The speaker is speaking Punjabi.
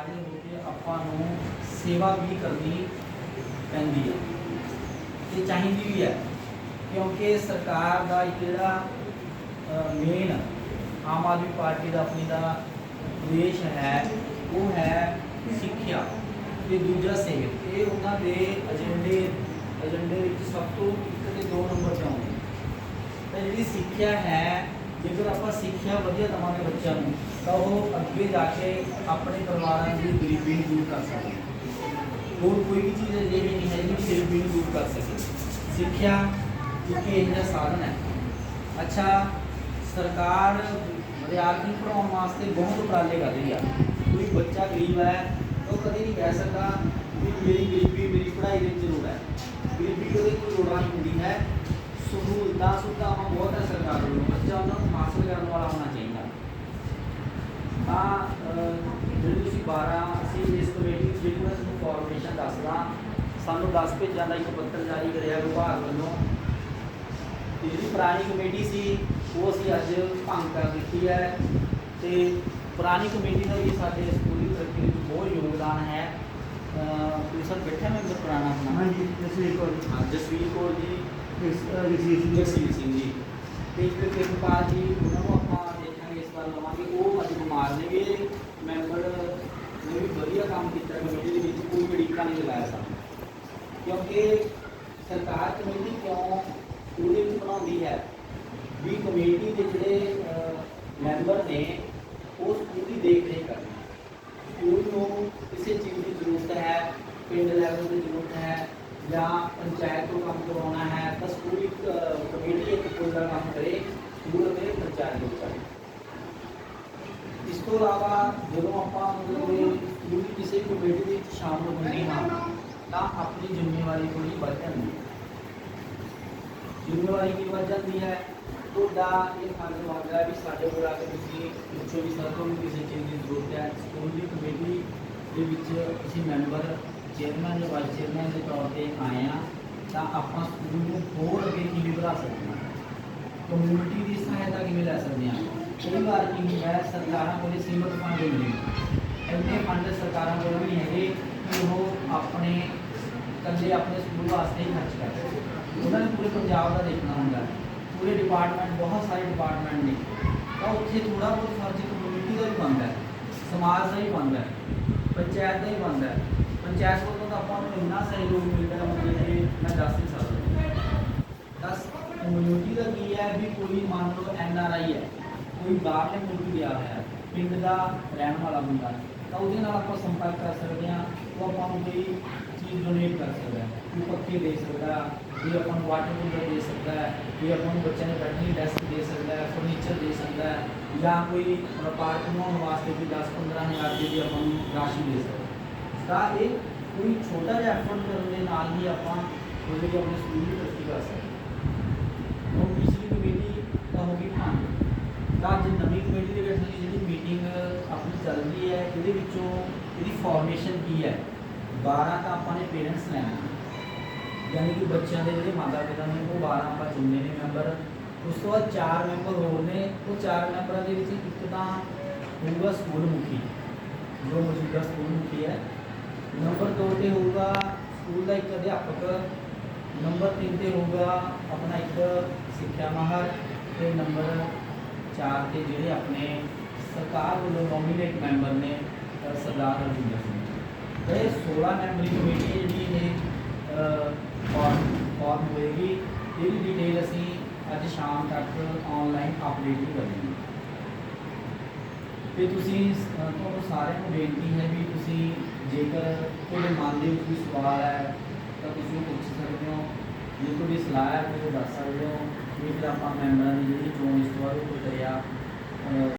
ਹਾਜ਼ਰ ਹੋ ਕੇ ਆਪਾਂ ਨੂੰ ਸੇਵਾ ਵੀ ਕਰਨੀ ਪੈਂਦੀ ਹੈ ਤੇ ਚਾਹੀਦੀ ਵੀ ਹੈ ਕਿਉਂਕਿ ਸਰਕਾਰ ਦਾ ਜਿਹੜਾ ਮੇਨ ਆਮ ਆਦਮੀ ਪਾਰਟੀ ਦਾ ਆਪਣੀ ਦਾ ਉਦੇਸ਼ ਹੈ, ਉਹ ਹੈ ਸਿੱਖਿਆ ਤੇ ਦੂਜਾ ਸਿਹਤ। ਇਹ ਉਹਨਾਂ ਦੇ ਏਜੰਡੇ ਏਜੰਡੇ ਵਿੱਚ ਸਭ ਤੋਂ ਇੱਕ ਤੇ ਦੋ ਨੰਬਰ ਤੇ ਆਉਂਦੇ ਤਾਂ ਜਿਹੜੀ ਸਿੱਖਿਆ ਹੈ ਜੇਕਰ ਆਪਾਂ ਸਿੱਖਿਆ ਵਧੀਆ ਦੇਵਾਂਗੇ ਬੱਚਿਆਂ ਨੂੰ, ਤਾਂ ਉਹ ਅੱਗੇ ਜਾ ਕੇ ਆਪਣੇ ਪਰਿਵਾਰਾਂ ਦੀ ਗਰੀਬੀ ਨੂੰ ਦੂਰ ਕਰ ਸਕਦੇ ਹੋਰ ਕੋਈ ਵੀ ਚੀਜ਼ ਅਜਿਹੀ ਨਹੀਂ ਹੈ ਜਿਹੜੀ ਗਰੀਬੀ ਨੂੰ ਦੂਰ ਕਰ ਸਕੇ। ਸਿੱਖਿਆ ਇੱਕ ਇਹ ਜਿਹਾ ਸਾਧਨ ਹੈ। ਅੱਛਾ, ਸਰਕਾਰ ਵਿਦਿਆਰਥੀ ਪੜਾਉਣ ਵਾਸਤੇ ਬਹੁਤ ਉਪਰਾਲੇ ਕਰ ਰਹੀ ਆ। ਕੋਈ ਬੱਚਾ ਗਰੀਬ ਹੈ, ਉਹ ਕਦੇ ਨਹੀਂ ਕਹਿ ਸਕਦਾ ਕਿ ਮੇਰੀ ਗਰੀਬੀ, ਮੇਰੀ ਪੜ੍ਹਾਈ ਵਿੱਚ ਲੋੜ ਹੈ। ਗਰੀਬੀ ਕਦੇ ਕੋਈ ਲੋੜਾਂ ਨਹੀਂ ਹੁੰਦੀ ਹੈ। ਸਹੂਲਤਾਂ ਸੁਵਿਧਾਵਾਂ ਬਹੁਤ ਹੈ ਸਰਕਾਰ ਵੱਲੋਂ ਬੱਚਾ ਉਹਨਾਂ ਨੂੰ ਹਾਸਲ ਕਰਨ ਵਾਲਾ ਹੋਣਾ ਚਾਹੀਦਾ। ਤਾਂ ਜਿਹੜੀ ਤੁਸੀਂ 12 ਅਸੀਂ ਇਸ ਕਮੇਟੀ ਜਿਹੜੀ ਮੈਂ ਤੁਹਾਨੂੰ ਫਾਰਮੇਸ਼ਨ ਦੱਸਦਾ ਸਾਨੂੰ 10 ਭੇਜਾਂ ਦਾ ਇੱਕ ਪੱਤਰ ਜਾਰੀ ਕਰਿਆ ਵਿਭਾਗ ਵੱਲੋਂ। ਜਿਹੜੀ ਪੁਰਾਣੀ ਕਮੇਟੀ ਸੀ ਉਹ ਅਸੀਂ ਅੱਜ ਭੰਗ ਕਰ ਦਿੱਤੀ ਹੈ। ਤੇ ਪੁਰਾਣੀ ਕਮੇਟੀ ਦਾ ਵੀ ਸਾਡੇ ਸਕੂਲ ਤਰੱਕੀ ਵਿੱਚ ਬਹੁਤ ਯੋਗਦਾਨ ਹੈ। ਤੁਸੀਂ ਸਰ ਬੈਠੇ ਮੈਂਬਰ ਪੁਰਾਣਾ ਆਪਣਾ ਹਾਂਜੀ ਜਸਵੀਰ ਕੌਰ ਹਾਂ, ਜਸਵੀਰ ਕੌਰ ਜੀ। ਜਗਸੀਰ ਸਿੰਘ ਜੀ ਤੇ ਇੱਕ ਕਿਰਪਾਲ ਜੀ ਉਹਨਾਂ ਨੂੰ ਆਪਾਂ ਦੇਖਾਂਗੇ ਇਸ ਵਾਰ ਲਵਾਂਗੇ ਉਹ ਅੱਜ ਬਿਮਾਰ ਨੇ ਵੀ ਮੈਂਬਰ ਨੇ ਵੀ ਵਧੀਆ ਕੰਮ ਕੀਤਾ ਕਮੇਟੀ ਦੇ ਵਿੱਚ ਕੋਈ ਅੜਿੱਕਾ ਨਹੀਂ ਲਗਾਇਆ ਸਾਨੂੰ ਕਿਉਂਕਿ ਸਰਕਾਰ ਕਮੇਟੀ ਕਿਉਂ ਉਹਦੇ ਵਿੱਚ ਬਣਾਉਂਦੀ ਹੈ ਵੀ ਕਮੇਟੀ ਦੇ ਜਿਹੜੇ ਅਹ, ਮੈਂਬਰ ਨੇ ਉਹ ਸਕੂਲ ਦੀ ਦੇਖ ਰੇਖ ਕਰਨ ਸਕੂਲ ਨੂੰ ਕਿਸੇ ਚੀਜ਼ ਦੀ ਜ਼ਰੂਰਤ ਹੈ ਪਿੰਡ ਲੈਵਲ ਦੀ ਜ਼ਰੂਰਤ ਹੈ ਜਾਂ ਪੰਚਾਇਤ ਤੋਂ ਕੰਮ ਕਰਵਾਉਣਾ ਹੈ ਤਾਂ ਸਕੂਲ ਇੱਕ ਅਹ, ਕਮੇਟੀ ਇੱਕ ਪੁੱਲ ਦਾ ਕੰਮ ਕਰੇ ਸਕੂਲ ਅਤੇ ਪੰਚਾਇਤ ਦੇ ਵਿਚਾਲੇ ਇਸ ਤੋਂ ਇਲਾਵਾ ਜਦੋਂ ਆਪਾਂ ਮਤਲਬ ਇਹ ਸਕੂਲ ਦੀ ਕਿਸੇ ਕਮੇਟੀ ਦੇ ਵਿੱਚ ਸ਼ਾਮਲ ਹੁੰਦੇ ਹਾਂ ਤਾਂ ਆਪਣੀ ਜ਼ਿੰਮੇਵਾਰੀ ਥੋੜੀ ਵੱਧ ਜਾਂਦੀ ਹੈ ਜ਼ਿੰਮੇਵਾਰੀ ਕੀ ਵੱਧ ਜਾਂਦੀ ਹੈ ਤੁਹਾਡਾ ਇਹ ਫਰਜ਼ ਬਣਦਾ ਹੈ ਵੀ ਸਾਡੇ ਕੋਲ ਆ ਕੇ ਤੁਸੀਂ ਪੁੱਛੋ ਵੀ ਸਰ ਤੁਹਾਨੂੰ ਕਿਸੇ ਚੀਜ਼ ਦੀ ਜ਼ਰੂਰਤ ਹੈ ਸਕੂਲ ਦੀ ਕਮੇਟੀ ਦੇ ਵਿੱਚ ਅਸੀਂ ਮੈਂਬਰ ਚੇਅਰਮੈਨ ਜਾਂ ਵਾਈਸ ਚੇਅਰਮੈਨ ਦੇ ਤੌਰ ਤੇ ਆਏ ਆ ਤਾਂ ਆਪਾਂ ਸਕੂਲ ਨੂੰ ਹੋਰ ਅੱਗੇ ਕਿਵੇਂ ਵਧਾ ਸਕਦੇ ਹਾਂ ਕਮਿਊਨਿਟੀ ਦੀ ਸਹਾਇਤਾ ਕਿਵੇਂ ਲੈ ਸਕਦੇ ਹਾਂ? ਕਈ ਵਾਰ ਕੀ ਹੁੰਦਾ ਹੈ, ਸਰਕਾਰਾਂ ਕੋਲੇ ਸੀਮਤ ਫੰਡ ਹੁੰਦੇ ਨੇ। ਇੰਨੇ ਫੰਡ ਸਰਕਾਰਾਂ ਕੋਲ ਨਹੀਂ ਹੈਗੇ ਕਿ ਉਹ ਆਪਣੇ ਇਕੱਲੇ ਆਪਣੇ ਸਕੂਲ ਵਾਸਤੇ ਹੀ ਖਰਚ ਕਰ ਉਹਨਾਂ ਨੇ ਪੂਰੇ ਪੰਜਾਬ ਦਾ ਦੇਖਣਾ ਹੁੰਦਾ ਪੂਰੇ ਡਿਪਾਰਟਮੈਂਟ ਬਹੁਤ ਸਾਰੇ ਡਿਪਾਰਟਮੈਂਟ ਨੇ। ਤਾਂ ਉੱਥੇ ਥੋੜਾ ਬਹੁਤ ਫਰਜ਼ ਕਮਿਊਨਿਟੀ ਦਾ ਵੀ ਬਣਦਾ ਹੈ। ਸਮਾਜ ਦਾ ਹੀ ਬਣਦਾ ਹੈ। ਪੰਚਾਇਤ ਦਾ ਹੀ ਬਣਦਾ ਹੈ। ਪੰਚਾਇਤ ਵੱਲੋਂ ਤਾਂ ਆਪਾਂ ਨੂੰ ਇੰਨਾ ਸਹਿਯੋਗ ਮਿਲਦਾ ਮਤਲਬ ਕਿ ਮੈਂ ਦੱਸ ਨਹੀਂ ਸਕਦਾ। ਦੱਸ ਕਮਿਊਨਿਟੀ ਦਾ ਕੀ ਹੈ ਵੀ ਕੋਈ ਮੰਨ ਲਓ ਐਨ ਆਰ ਆਈ ਹੈ ਕੋਈ ਬਾਹਰਲੇ ਮੁਲਕ ਗਿਆ ਹੋਇਆ ਹੈ ਪਿੰਡ ਦਾ ਰਹਿਣ ਵਾਲਾ ਬੰਦਾ ਹੈ, ਤਾਂ ਉਹਦੇ ਨਾਲ ਆਪਾਂ ਸੰਪਰਕ ਕਰ ਸਕਦੇ ਹਾਂ ਉਹ ਆਪਾਂ ਨੂੰ ਕੋਈ ਚੀਜ਼ ਡੋਨੇਟ ਕਰ ਸਕਦਾ ਹੈ ਕੋਈ ਪੱਖੇ ਦੇ ਸਕਦਾ ਹੈ, ਕੋਈ ਆਪਾਂ ਨੂੰ ਵਾਟਰ ਕੂਲਰ ਦੇ ਸਕਦਾ ਹੈ ਕੋਈ ਆਪਾਂ ਨੂੰ ਬੱਚਿਆਂ ਦੇ ਬੈਠਣ ਲਈ ਡੈਸਕ ਦੇ ਸਕਦਾ ਹੈ ਫਰਨੀਚਰ ਦੇ ਸਕਦਾ ਹੈ ਜਾਂ ਕੋਈ ਮਤਲਬ ਪਾਰਕ ਬਣਾਉਣ ਵਾਸਤੇ ਕੋਈ 10-15 ਹਜ਼ਾਰ ਰੁਪਏ ਦੀ ਆਪਾਂ ਨੂੰ ਰਾਸ਼ੀ ਦੇ ਸਕਦਾ ਹੈ। ਤਾਂ ਇਹ ਕੋਈ ਛੋਟਾ ਜਿਹਾ ਐਫਰਟ ਕਰਨ ਦੇ ਨਾਲ ਹੀ ਆਪਾਂ ਉਹਦੇ ਲਈ ਆਪਣੇ ਸਕੂਲ ਦੀ ਤਰੱਕੀ ਕਰ ਸਕਦੇ ਹਾਂ ਉਹ ਪਿਛਲੀ ਕਮੇਟੀ ਤਾਂ ਹੋ ਗਈ ਭੰਗ ਤਾਂ ਅੱਜ ਨਵੀਂ ਕਮੇਟੀ ਦੇ ਵਿੱਚ ਜਿਹੜੀ ਮੀਟਿੰਗ ਆਪਣੀ ਚੱਲ ਰਹੀ ਹੈ, ਇਹਦੇ ਵਿੱਚੋਂ ਇਹਦੀ ਫਾਰਮੇਸ਼ਨ ਕੀ ਹੈ? 12 ਤਾਂ ਆਪਾਂ ਨੇ ਪੇਰੈਂਟਸ ਲੈਣਾ। ਯਾਨੀ ਕਿ ਬੱਚਿਆਂ ਦੇ ਜਿਹੜੇ ਮਾਤਾ ਪਿਤਾ ਨੇ, ਉਹ 12 ਆਪਾਂ ਚੁਣਨੇ ਨੇ ਮੈਂਬਰ ਉਸ ਤੋਂ ਬਾਅਦ ਚਾਰ ਮੈਂਬਰ ਹੋਰ ਨੇ, ਉਹ ਚਾਰ ਮੈਂਬਰਾਂ ਦੇ ਵਿੱਚ ਇੱਕ ਤਾਂ ਹੋਊਗਾ ਸਕੂਲ ਮੁਖੀ ਜੋ ਮੌਜੂਦਾ ਸਕੂਲ ਮੁਖੀ ਹੈ। ਨੰਬਰ 2 ਤੇ ਹੋਊਗਾ ਸਕੂਲ ਦਾ ਇੱਕ ਅਧਿਆਪਕ ਨੰਬਰ 3 ਤੇ ਹੋਊਗਾ ਆਪਣਾ ਇੱਕ ਸਿੱਖਿਆ ਮਾਹਰ ਤੇ ਨੰਬਰ 4 ਤੇ ਜਿਹੜੇ ਆਪਣੇ ਸਰਕਾਰ ਵੱਲੋਂ ਨੋਮੀਨੇਟ ਮੈਂਬਰ ਨੇ ਸਰਦਾਰ ਹਰਜਿੰਦਰ ਸਿੰਘ ਇਹ 16 ਮੈਂਬਰੀ ਕਮੇਟੀ ਜਿਹੜੀ ਇਹ ਫਾਰਮ ਹੋਏਗੀ, ਇਹਦੀ ਡਿਟੇਲ ਅਸੀਂ ਅੱਜ ਸ਼ਾਮ ਤੱਕ ਆਨਲਾਈਨ ਅਪਡੇਟ ਵੀ ਕਰਾਂਗੇ। ਤੇ ਤੁਸੀਂ ਤੁਹਾਨੂੰ ਸਾਰਿਆਂ ਨੂੰ ਬੇਨਤੀ ਹੈ ਵੀ ਤੁਸੀਂ ਜੇਕਰ ਤੁਹਾਡੇ ਮਨ ਦੇ ਵਿੱਚ ਕੋਈ ਸਵਾਲ ਹੈ ਤਾਂ ਤੁਸੀਂ ਉਹ ਪੁੱਛ ਸਕਦੇ ਹੋ ਜੇ ਤੁਹਾਡੀ ਸਲਾਹ ਹੈ, ਤੁਸੀਂ ਦੱਸ ਸਕਦੇ ਹੋ। ਇਹ ਫਿਰ ਆਪਾਂ ਮੈਂਬਰਾਂ ਦੀ ਜਿਹੜੀ ਚੋਣ ਇਸ ਤੋਂ ਬਾਅਦ ਉਹ ਪ੍ਰਕਿਰਿਆ